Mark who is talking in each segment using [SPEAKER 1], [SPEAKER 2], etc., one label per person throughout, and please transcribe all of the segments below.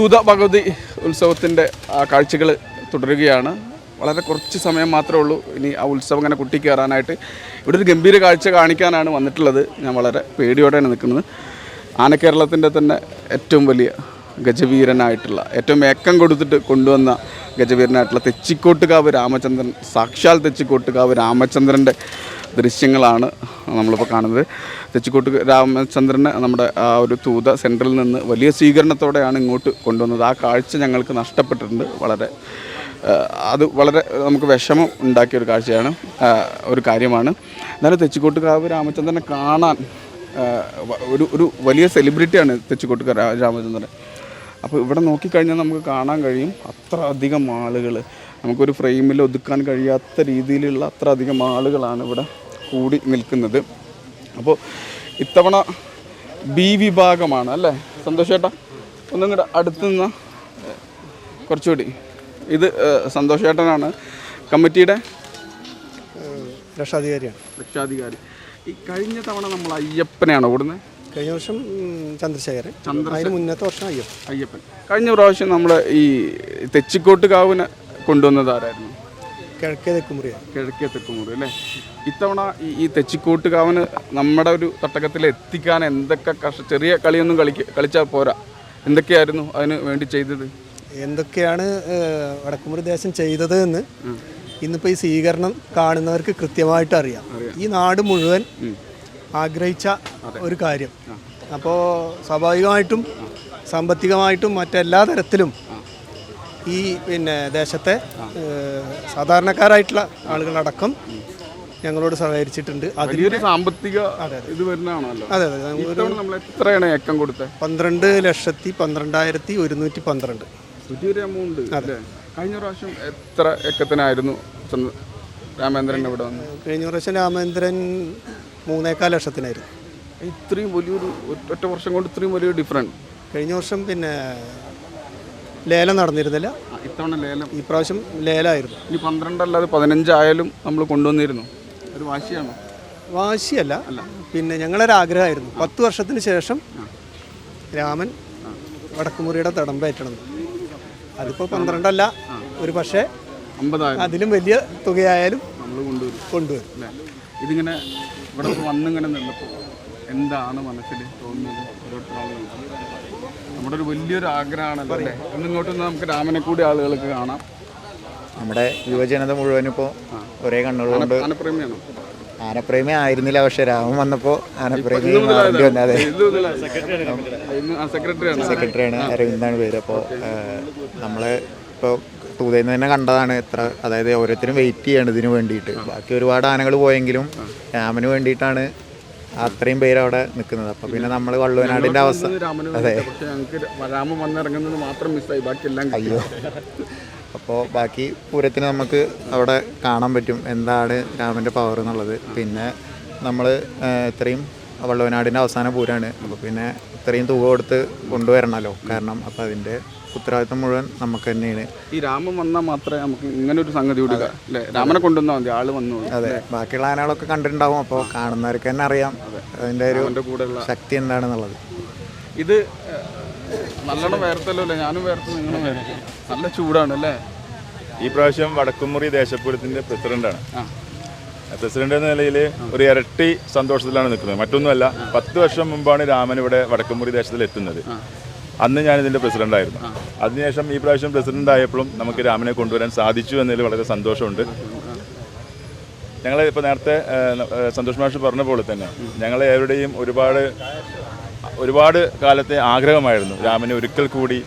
[SPEAKER 1] തൂത ഭഗവതി ഉത്സവത്തിന്റെ കാഴ്ചകൾ തുടരുകയാണ്. വളരെ കുറച്ച് സമയം മാത്രമേ ഉള്ളൂ. ഇനി ആ ഉത്സവം ഇങ്ങനെ കുട്ടിക്കയറാനായിട്ട് ഇവിടെ ഒരു ഗംഭീര കാഴ്ച കാണിക്കാനാണ് വന്നിട്ടുള്ളത്. ഞാൻ വളരെ പേടിയോടെയാണ് നിൽക്കുന്നത്. ആനക്കേരളത്തിന്റെ തന്നെ ഏറ്റവും വലിയ ഗജവീരനായിട്ടുള്ള ഏറ്റവും ഏക്കം കൊടുത്തിട്ട് കൊണ്ടുവന്ന ഗജവീരനായിട്ടുള്ള തെച്ചിക്കോട്ടുകാവ് രാമചന്ദ്രൻ സാക്ഷാൽ തെച്ചിക്കോട്ടുകാവ് രാമചന്ദ്രന്റെ ദൃശ്യങ്ങളാണ് നമ്മളിപ്പോൾ കാണുന്നത്. തെച്ചിക്കോട്ട് രാമചന്ദ്രന് നമ്മുടെ ആ ഒരു തൂത സെന്ററിൽ നിന്ന് വലിയ സ്വീകരണത്തോടെയാണ് ഇങ്ങോട്ട് കൊണ്ടുവന്നത്. ആ കാഴ്ച ഞങ്ങൾക്ക് നഷ്ടപ്പെട്ടിട്ടുണ്ട് വളരെ. അത് വളരെ നമുക്ക് വിഷമം ഉണ്ടാക്കിയ ഒരു കാഴ്ചയാണ് ഒരു കാര്യമാണ്. എന്നാലും തെച്ചിക്കോട്ടുകാവ് രാമചന്ദ്രനെ കാണാൻ ഒരു ഒരു വലിയ സെലിബ്രിറ്റിയാണ് തെച്ചിക്കോട്ടുകാർ രാമചന്ദ്രൻ. അപ്പോൾ ഇവിടെ നോക്കിക്കഴിഞ്ഞാൽ നമുക്ക് കാണാൻ കഴിയും അത്ര അധികം ആളുകൾ നമുക്കൊരു ഫ്രെയിമിൽ ഒതുക്കാൻ കഴിയാത്ത രീതിയിലുള്ള അത്ര അധികം ആളുകളാണ് ഇവിടെ കൂടി നിൽക്കുന്നത്. അപ്പോൾ ഇത്തവണ ബി വിഭാഗമാണ് അല്ലേ? സന്തോഷേട്ടാ ഒന്നും കൂടെ അടുത്തു നിന്ന് കുറച്ചുകൂടി. ഇത് സന്തോഷേട്ടനാണ് കമ്മിറ്റിയുടെ?
[SPEAKER 2] രക്ഷാധികാരിയാണ്.
[SPEAKER 1] രക്ഷാധികാരി. ഈ കഴിഞ്ഞ തവണ നമ്മൾ അയ്യപ്പനെയാണോ ഓടുന്നത്
[SPEAKER 2] കഴിഞ്ഞ വർഷം ചന്ദ്രശേഖരൻ.
[SPEAKER 1] ചന്ദ്രശേ-
[SPEAKER 2] അതിന് മുന്നത്തെ വർഷം അയ്യപ്പൻ.
[SPEAKER 1] അയ്യപ്പൻ. കഴിഞ്ഞ പ്രാവശ്യം നമ്മൾ ഈ തെച്ചിക്കോട്ടുകാവിനെ കൊണ്ടുവന്നത് ആരായിരുന്നു?
[SPEAKER 2] കിഴക്കേ തെക്കുമുറി.
[SPEAKER 1] കിഴക്കേ തെക്കുമുറി അല്ലേ? ഇത്തവണ ഈ ഈ തെച്ചിക്കോട്ടുകാവന് നമ്മുടെ ഒരു തട്ടകത്തിൽ എത്തിക്കാൻ എന്തൊക്കെ കഷ ചെറിയ കളിയൊന്നും കളിക്ക കളിച്ചാൽ പോരാ. എന്തൊക്കെയായിരുന്നു അതിന് വേണ്ടി ചെയ്തത്?
[SPEAKER 2] എന്തൊക്കെയാണ് വടക്കുമുറി ദേശം ചെയ്തത് എന്ന് ഇന്നിപ്പോൾ ഈ സ്വീകരണം കാണുന്നവർക്ക് കൃത്യമായിട്ട് അറിയാം. ഈ നാട് മുഴുവൻ ആഗ്രഹിച്ച ഒരു കാര്യം. അപ്പോൾ സ്വാഭാവികമായിട്ടും സാമ്പത്തികമായിട്ടും മറ്റെല്ലാ തരത്തിലും ഈ പിന്നെ ദേശത്തെ സാധാരണക്കാരായിട്ടുള്ള ആളുകളടക്കം ഞങ്ങളോട് സഹകരിച്ചിട്ടുണ്ട്.
[SPEAKER 1] അതിലൊരു സാമ്പത്തിക ഇത് വരുന്നതാണല്ലോ.
[SPEAKER 2] അതെ അതെ
[SPEAKER 1] നമ്മൾ എത്രയാണ് ഏക്കം കൊടുത്തത്
[SPEAKER 2] പന്ത്രണ്ട് ലക്ഷത്തി പന്ത്രണ്ടായിരത്തി ഒരുന്നൂറ്റി പന്ത്രണ്ട്.
[SPEAKER 1] വലിയൊരു എമൗണ്ട് അല്ലേ? കഴിഞ്ഞ പ്രാവശ്യം എത്ര ഏക്കത്തിനായിരുന്നു രാമേന്ദ്രൻ ഇവിടെ വന്നു?
[SPEAKER 2] കഴിഞ്ഞ പ്രാവശ്യം രാമേന്ദ്രൻ മൂന്നേക്കാൽ ലക്ഷത്തിനായിരുന്നു.
[SPEAKER 1] ഇത്രയും വലിയൊരു ഒറ്റ വർഷം കൊണ്ട് ഇത്രയും വലിയൊരു ഡിഫറന്റ്
[SPEAKER 2] കഴിഞ്ഞ വർഷം പിന്നെ ലേലം നടന്നിരുന്നില്ല.
[SPEAKER 1] ഇത്തവണ ലേലം.
[SPEAKER 2] ഈ പ്രാവശ്യം ലേലമായിരുന്നു
[SPEAKER 1] ഇനി പന്ത്രണ്ടല്ലാതെ പതിനഞ്ചായാലും നമ്മൾ കൊണ്ടുവന്നിരുന്നു. ഒരു വാശിയാണോ?
[SPEAKER 2] വാശിയല്ല. പിന്നെ ഞങ്ങളൊരു ആഗ്രഹമായിരുന്നു. പത്ത് വർഷത്തിന് ശേഷം രാമൻ വടക്കുമുറിയുടെ തടമ്പേറ്റണം അതിപ്പോൾ പന്ത്രണ്ടല്ല. ഒരു പക്ഷേ അതിലും വലിയ തുകയായാലും
[SPEAKER 1] നമ്മൾ കൊണ്ടുവരും.
[SPEAKER 2] കൊണ്ടുവരും.
[SPEAKER 1] ഇതിങ്ങനെ ഇവിടെ വന്നിങ്ങനെ നിന്നപ്പോൾ എന്താണ് മനസ്സിൽ തോന്നുന്നത് ഓരോരുത്തരാളുകൾക്ക് നമ്മുടെ ഒരു വലിയൊരു ആഗ്രഹമാണല്ലോ അല്ലേ? ഇന്ന് നമുക്ക് രാമനെ കൂടി ആളുകൾക്ക് കാണാം.
[SPEAKER 3] നമ്മുടെ യുവജനത മുഴുവനും ഇപ്പോൾ ഒരേ കണ്ണുകളുണ്ട്
[SPEAKER 1] ആനപ്രേമിയാണോ?
[SPEAKER 3] ആനപ്രേമി ആയിരുന്നില്ല പക്ഷെ രാമൻ വന്നപ്പോൾ ആനപ്രേമി അതെ
[SPEAKER 1] സെക്രട്ടറിയാണ്.
[SPEAKER 3] അരവിന്ദാണ് പേര്. അപ്പോൾ നമ്മൾ ഇപ്പോൾ തൂതയിൽ നിന്ന് തന്നെ കണ്ടതാണ് എത്ര അതായത് ഓരോരുത്തരും വെയിറ്റ് ചെയ്യണം ഇതിന് വേണ്ടിയിട്ട്. ബാക്കി ഒരുപാട് ആനകൾ പോയെങ്കിലും രാമന് വേണ്ടിയിട്ടാണ് അത്രയും പേര് അവിടെ നിൽക്കുന്നത് അപ്പൊ പിന്നെ നമ്മൾ വള്ളുവനാടിന്റെ അവസ്ഥ.
[SPEAKER 1] അതെ. രാമൻ വന്നിറങ്ങുന്നത് മാത്രം മിസ്സായി. ബാക്കിയെല്ലാം.
[SPEAKER 3] അയ്യോ. അപ്പോൾ ബാക്കി പൂരത്തിന് നമുക്ക് അവിടെ കാണാൻ പറ്റും. എന്താണ് രാമന്റെ പവർ എന്നുള്ളത്. പിന്നെ നമ്മൾ ഇത്രയും വള്ളുവനാടിന്റെ അവസാന പൂരമാണ് അപ്പോൾ പിന്നെ ഇത്രയും തുക കൊടുത്ത് കൊണ്ടുവരണമല്ലോ കാരണം അപ്പോൾ അതിന്റെ ഉത്തരവാദിത്വം മുഴുവൻ നമുക്ക് തന്നെയാണ്.
[SPEAKER 1] ഈ രാമൻ വന്നാൽ മാത്രമേ നമുക്ക് ഇങ്ങനെ ഒരു സംഗതി അല്ലേ? രാമനെ കൊണ്ടുവന്നാൽ മതി ആൾ വന്നു.
[SPEAKER 3] അതെ. ബാക്കിയുള്ള ആനകളൊക്കെ കണ്ടിട്ടുണ്ടാവും. അപ്പോൾ കാണുന്നവർക്ക് തന്നെ അറിയാം അതിന്റെ ഒരു
[SPEAKER 1] കൂടെയുള്ള
[SPEAKER 3] ശക്തി എന്താണെന്നുള്ളത്.
[SPEAKER 1] ഇത് നല്ലോണം വേർത്തല്ലോ അല്ലേ? ഞാനും വേർത്ത് നിങ്ങളും വേർത്ത്. നല്ല ചൂടാണ് അല്ലേ?
[SPEAKER 4] ഈ പ്രാവശ്യം വടക്കുംമുറി ദേശപൂരത്തിന്റെ പ്രസിഡന്റാണ്
[SPEAKER 1] ആ.
[SPEAKER 4] പ്രസിഡന്റ് എന്ന നിലയിൽ ഒരു ഇരട്ടി സന്തോഷത്തിലാണ് നിൽക്കുന്നത്. മറ്റൊന്നുമല്ല പത്ത് വർഷം മുമ്പാണ് രാമൻ ഇവിടെ വടക്കമുറി ദേശത്തിൽ എത്തുന്നത്. അന്ന് ഞാൻ ഇതിന്റെ പ്രസിഡന്റ് ആയിരുന്നു. അതിനുശേഷം ഈ പ്രാവശ്യം പ്രസിഡന്റ് ആയപ്പോഴും നമുക്ക് രാമനെ കൊണ്ടുവരാൻ സാധിച്ചു എന്നതിൽ വളരെ സന്തോഷമുണ്ട്. ഞങ്ങൾ ഇപ്പോൾ നേരത്തെ സന്തോഷ് മാഷ് പറഞ്ഞ പോലെ തന്നെ ഞങ്ങളെ ഏവരുടെയും ഒരുപാട് ഒരുപാട് കാലത്തെ ആഗ്രഹമായിരുന്നു രാമനെ ഒരിക്കൽ കൂടി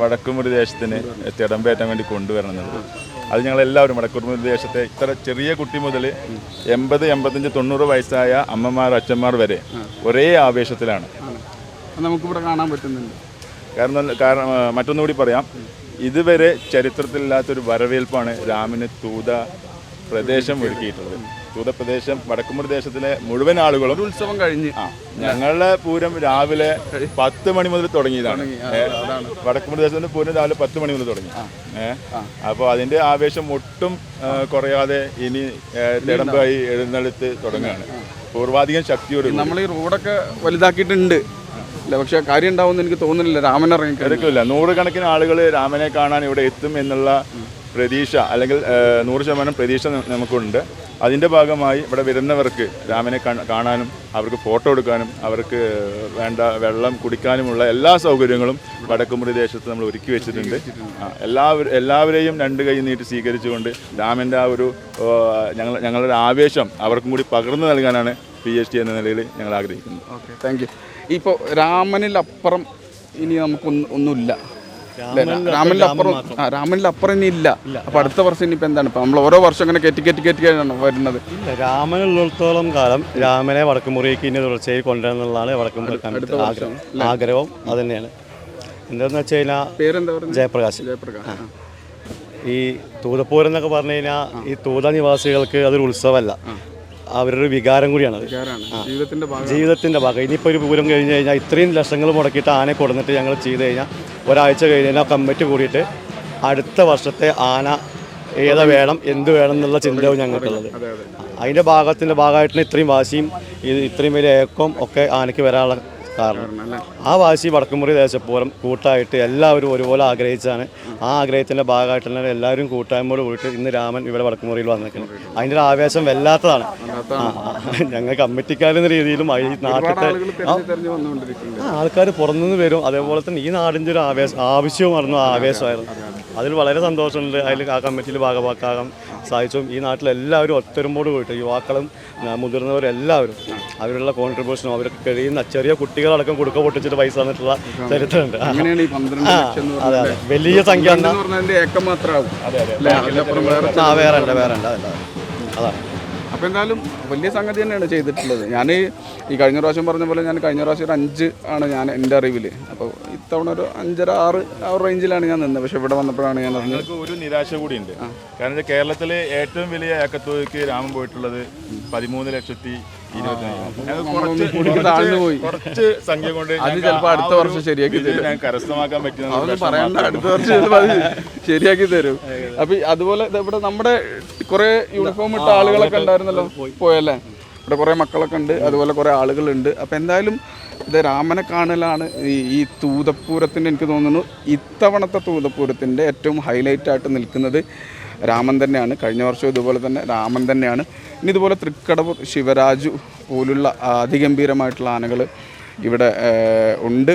[SPEAKER 4] വടക്കുമുറി ദേശത്തിന് തിടമ്പേറ്റാൻ വേണ്ടി കൊണ്ടുവരണം എന്നുള്ളത് അത് ഞങ്ങൾ എല്ലാവരും വടക്കുമുറി ദേശത്തെ ഇത്ര ചെറിയ കുട്ടി മുതൽ എൺപത് എൺപത്തഞ്ച് തൊണ്ണൂറ് വയസ്സായ അമ്മമാർ അച്ഛന്മാർ വരെ ഒരേ ആവേശത്തിലാണ്.
[SPEAKER 1] നമുക്കിവിടെ കാണാൻ പറ്റുന്നുണ്ട്.
[SPEAKER 4] കാരണം കാരണം മറ്റൊന്നുകൂടി പറയാം. ഇതുവരെ ചരിത്രത്തിലില്ലാത്തൊരു വരവേൽപ്പാണ് രാമന് തൂത പ്രദേശം ഒരുക്കിയിട്ടുള്ളത് ഭൂതപ്രദേശം വടക്കുമുറി ദേശത്തിലെ മുഴുവൻ ആളുകളും
[SPEAKER 1] ഉത്സവം കഴിഞ്ഞ്.
[SPEAKER 4] ആ ഞങ്ങളുടെ പൂരം രാവിലെ പത്ത് മണി മുതൽ തുടങ്ങിയതാണ്. വടക്കുമുറി ദേശത്തിന്റെ പൂരം രാവിലെ പത്ത് മണി മുതൽ തുടങ്ങി. അപ്പോൾ അതിന്റെ ആവേശം ഒട്ടും കുറയാതെ ഇനി തിടമ്പായി എഴുന്നള്ളിത്ത് തുടങ്ങുകയാണ്. പൂർവാധികം ശക്തിയോട്.
[SPEAKER 1] നമ്മൾ ഈ റോഡൊക്കെ വലുതാക്കിയിട്ടുണ്ട്. ഇല്ല പക്ഷെ കാര്യം ഉണ്ടാവുമെന്ന് എനിക്ക് തോന്നുന്നില്ല. രാമൻ ഇറങ്ങി
[SPEAKER 4] എടുക്കില്ല നൂറുകണക്കിന് ആളുകൾ രാമനെ കാണാൻ ഇവിടെ എത്തും എന്നുള്ള പ്രതീക്ഷ അല്ലെങ്കിൽ നൂറ് ശതമാനം പ്രതീക്ഷ നമുക്കുണ്ട്. അതിന്റെ ഭാഗമായി ഇവിടെ വരുന്നവർക്ക് രാമനെ കാണാനും അവർക്ക് ഫോട്ടോ എടുക്കാനും അവർക്ക് വേണ്ട വെള്ളം കുടിക്കാനുമുള്ള എല്ലാ സൗകര്യങ്ങളും വടക്കുമുറി ദേശത്ത് നമ്മൾ ഒരുക്കി വെച്ചിട്ടുണ്ട്. എല്ലാവരും എല്ലാവരെയും രണ്ട് കൈ നീട്ടി സ്വീകരിച്ചുകൊണ്ട് രാമന്റെ ആ ഒരു ഞങ്ങൾ ഞങ്ങളുടെ ആവേശം അവർക്കും കൂടി പകർന്നു നൽകാനാണ് പി എച്ച് ടി എന്ന നിലയിൽ ഞങ്ങൾ ആഗ്രഹിക്കുന്നത്.
[SPEAKER 1] ഓക്കെ താങ്ക് യു ഇപ്പോൾ രാമനിലപ്പുറം ഇനി നമുക്കൊന്നും ഒന്നുമില്ല? രാമനിൽ അപ്പുറം ആ രാമനിൽ അപ്പുറം ഇനി ഇല്ല. അപ്പൊ അടുത്ത വർഷം ഇനിയിപ്പോൾ എന്താണ്? ഇപ്പൊ നമ്മൾ ഓരോ വർഷം ഇങ്ങനെ കെറ്റി കെറ്റി കെറ്റിയാണ് വരുന്നത്.
[SPEAKER 5] ഇല്ല രാമനുള്ളിടത്തോളം കാലം രാമനെ വടക്കുമുറിക്ക് ഇനി തുടർച്ചയായി കൊണ്ടുവരുന്നതാണ് വടക്കുമുറി ആഗ്രഹം. ആഗ്രഹവും അത് തന്നെയാണ് എന്താണെന്ന് വെച്ച് കഴിഞ്ഞാൽ ജയപ്രകാശ്.
[SPEAKER 1] ജയപ്രകാശ്
[SPEAKER 5] ഈ തൂതപ്പൂരം എന്നൊക്കെ പറഞ്ഞു കഴിഞ്ഞാൽ ഈ തൂത നിവാസികൾക്ക് അതൊരു ഉത്സവമല്ല. അവരൊരു വികാരം കൂടിയാണ്.
[SPEAKER 1] ജീവിതത്തിന്റെ ഭാഗം
[SPEAKER 5] ഇനിയിപ്പോ ഭാഗം. ഇനിയിപ്പോൾ ഒരു പൂരം കഴിഞ്ഞ് കഴിഞ്ഞാൽ ഇത്രയും ലക്ഷങ്ങൾ മുടക്കിയിട്ട് ആനെ കൊടുന്നിട്ട് ഞങ്ങൾ ചെയ്ത് കഴിഞ്ഞാൽ ഒരാഴ്ച കഴിഞ്ഞ് കഴിഞ്ഞാൽ കമ്മിറ്റി കൂടിയിട്ട് അടുത്ത വർഷത്തെ ആന ഏതാ വേണം എന്ത് വേണം എന്നുള്ള ചിന്തവും ഞങ്ങൾക്കുള്ളത്. അതിന്റെ ഭാഗത്തിന്റെ ഭാഗമായിട്ടുള്ള ഇത്രയും വാശിയും ഇത് ഇത്രയും വലിയ ഏക്കവും ഒക്കെ ആനയ്ക്ക് വരാനുള്ള കാരണം. ആ വാശി വടക്കുമുറി ദേശപ്പൂരം കൂട്ടായിട്ട് എല്ലാവരും ഒരുപോലെ ആഗ്രഹിച്ചാണ്. ആ ആഗ്രഹത്തിന്റെ ഭാഗമായിട്ടുള്ള എല്ലാവരും കൂട്ടായ്മയോട് കൂടിയിട്ട് ഇന്ന് രാമൻ ഇവിടെ വടക്കുമുറിയിൽ വന്നിരിക്കുന്നത്. അതിന്റെ ഒരു ആവേശം വല്ലാത്തതാണ്. ഞങ്ങൾ കമ്മിറ്റിക്കാരെന്ന രീതിയിലും ഈ നാട്ടിലത്തെ
[SPEAKER 1] വന്നുകൊണ്ടിരിക്കുന്നുണ്ട്.
[SPEAKER 5] ആൾക്കാർ പുറത്തുനിന്ന് വരും. അതേപോലെ തന്നെ ഈ നാടിന്റെ ഒരു ആവേശം ആവശ്യവും ആ ആവേശമായിരുന്നു. അതിൽ വളരെ സന്തോഷമുണ്ട്. അതിൽ ആ കമ്മിറ്റിയിൽ ഭാഗമാക്കാൻ സാധിച്ചു. ഈ നാട്ടിലെല്ലാവരും ഒത്തൊരുമ്പോട് പോയിട്ട് യുവാക്കളും മുതിർന്നവരെല്ലാവരും മുതിർന്നവരും എല്ലാവരും അവരുള്ള കോൺട്രിബ്യൂഷനും അവർക്ക് കഴിയുന്ന ചെറിയ കുട്ടികളടക്കം കൊടുക്ക പൊട്ടിച്ചിട്ട് പൈസ തന്നിട്ടുള്ള ചരിത്രമുണ്ട്. അതെ വലിയ സംഖ്യ
[SPEAKER 1] വേറെ
[SPEAKER 5] ആ വേറെ ഉണ്ട് വേറെ ഉണ്ട് അതല്ല അതാണ്.
[SPEAKER 1] അപ്പോൾ എന്തായാലും വലിയ സംഗതി തന്നെയാണ് ചെയ്തിട്ടുള്ളത്. ഞാൻ ഈ കഴിഞ്ഞ പ്രാവശ്യം പറഞ്ഞ പോലെ ഞാൻ കഴിഞ്ഞ പ്രാവശ്യം ഒരു അഞ്ച് ആണ് ഞാൻ എന്റെ അറിവിൽ അപ്പോൾ ഇത്തവണ ഒരു അഞ്ചര ആറ് ആ റേഞ്ചിലാണ് ഞാൻ നിന്നത്. പക്ഷേ ഇവിടെ വന്നപ്പോഴാണ് ഞാൻ അറിഞ്ഞത്.
[SPEAKER 4] ഞങ്ങൾക്ക് ഒരു നിരാശ കൂടിയുണ്ട്. കാരണം കേരളത്തിലെ ഏറ്റവും വലിയ ഏക്കത്തോയ്ക്ക് രാമൻ പോയിട്ടുള്ളത് പതിമൂന്ന് ലക്ഷത്തി കുറച്ച് സംഖ്യ കൊണ്ട്
[SPEAKER 1] അത്
[SPEAKER 4] ഞങ്ങൾക്ക്
[SPEAKER 1] അടുത്ത വർഷം ശരിയാക്കി
[SPEAKER 4] തരും. കരസ്ഥമാക്കാൻ പറ്റുന്ന
[SPEAKER 1] പറയണ്ട അടുത്ത വർഷം അത് ശരിയാക്കി തരും. അപ്പൊ അതുപോലെ ഇവിടെ നമ്മുടെ കുറെ യൂണിഫോം ഇട്ട ആളുകളൊക്കെ ഉണ്ടായിരുന്നല്ലോ പോയല്ലേ? ഇവിടെ കുറെ മക്കളൊക്കെ ഉണ്ട് അതുപോലെ കുറെ ആളുകളുണ്ട്. അപ്പൊ എന്തായാലും ഇത് രാമനെ കാണലാണ് ഈ ഈ തൂതപ്പൂരത്തിന്റെ എനിക്ക് തോന്നുന്നു ഇത്തവണത്തെ തൂതപ്പൂരത്തിന്റെ ഏറ്റവും ഹൈലൈറ്റ് ആയിട്ട് നിൽക്കുന്നത്. രാമൻ തന്നെയാണ്. കഴിഞ്ഞ വർഷവും ഇതുപോലെ തന്നെ രാമൻ തന്നെയാണ്. ഇനി ഇതുപോലെ തൃക്കടവൂർ ശിവരാജു പോലുള്ള അതിഗംഭീരമായിട്ടുള്ള ആനകൾ ഇവിടെ ഉണ്ട്.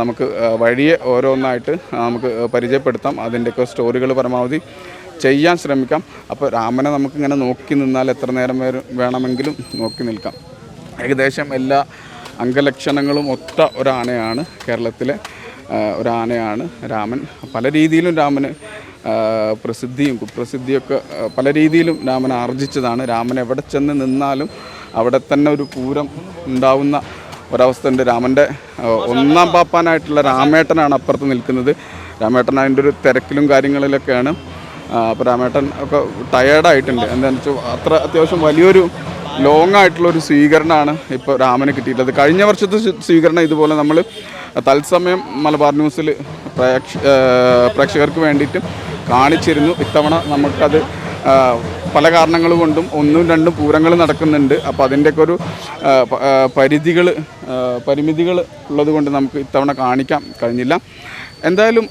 [SPEAKER 1] നമുക്ക് വഴിയെ ഓരോന്നായിട്ട് നമുക്ക് പരിചയപ്പെടുത്താം. അതിന്റെയൊക്കെ സ്റ്റോറികൾ പരമാവധി ചെയ്യാൻ ശ്രമിക്കാം. അപ്പോൾ രാമനെ നമുക്കിങ്ങനെ നോക്കി നിന്നാൽ എത്ര നേരം വേണമെങ്കിലും നോക്കി നിൽക്കാം. ഏകദേശം എല്ലാ അംഗലക്ഷണങ്ങളും ഒത്ത ഒരാനയാണ് കേരളത്തിലെ ഒരാനയാണ് രാമൻ. പല രീതിയിലും രാമന് പ്രസിദ്ധിയും കുപ്രസിദ്ധിയൊക്കെ പല രീതിയിലും രാമൻ ആർജിച്ചതാണ്. രാമൻ എവിടെ ചെന്ന് നിന്നാലും അവിടെ തന്നെ ഒരു പൂരം ഉണ്ടാവുന്ന ഒരവസ്ഥ ഉണ്ട്. രാമന്റെ ഒന്നാം പാപ്പാനായിട്ടുള്ള രാമേട്ടനാണ് അപ്പുറത്ത് നിൽക്കുന്നത്. രാമേട്ടൻ അതിന്റെ ഒരു തിരക്കിലും കാര്യങ്ങളിലൊക്കെയാണ്. അപ്പോൾ രാമേട്ടൻ ഒക്കെ ടയേർഡായിട്ടുണ്ട് എന്താണെന്ന് വെച്ചാൽ അത്ര അത്യാവശ്യം വലിയൊരു ലോങ് ആയിട്ടുള്ള ഒരു സ്വീകരണമാണ് ഇപ്പോൾ രാമന് കിട്ടിയിട്ടുള്ളത്. കഴിഞ്ഞ വർഷത്തെ സ്വീകരണം ഇതുപോലെ നമ്മൾ തത്സമയം മലബാർ ന്യൂസിൽ പ്രേക്ഷ പ്രേക്ഷകർക്ക് വേണ്ടിയിട്ട് കാണിച്ചിരുന്നു. ഇത്തവണ നമുക്കത് പല കാരണങ്ങൾ കൊണ്ടും ഒന്നും രണ്ടും പൂരങ്ങൾ നടക്കുന്നുണ്ട്. അപ്പോൾ അതിന്റെയൊക്കെ ഒരു പരിധികൾ പരിമിതികൾ ഉള്ളത് കൊണ്ട് നമുക്ക് ഇത്തവണ കാണിക്കാൻ കഴിഞ്ഞില്ല. എന്തായാലും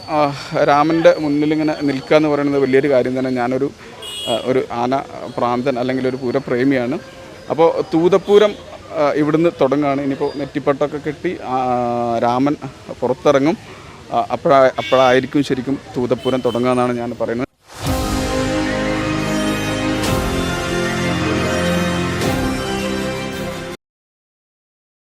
[SPEAKER 1] രാമന്റെ മുന്നിൽ ഇങ്ങനെ നിൽക്കുക എന്ന് പറയുന്നത് വലിയൊരു കാര്യം തന്നെ. ഞാനൊരു ഒരു ആന പ്രാന്തൻ അല്ലെങ്കിൽ ഒരു പൂരപ്രേമിയാണ്. അപ്പോൾ തൂതപ്പൂരം ഇവിടുന്ന് തുടങ്ങുകയാണ്. ഇനിയിപ്പോൾ നെറ്റിപ്പട്ടൊക്കെ കെട്ടി രാമൻ പുറത്തിറങ്ങും. അപ്പോഴാ അപ്പോഴായിരിക്കും ശരിക്കും തൂതപ്പൂരം തുടങ്ങുക എന്നാണ് ഞാൻ പറയുന്നത്.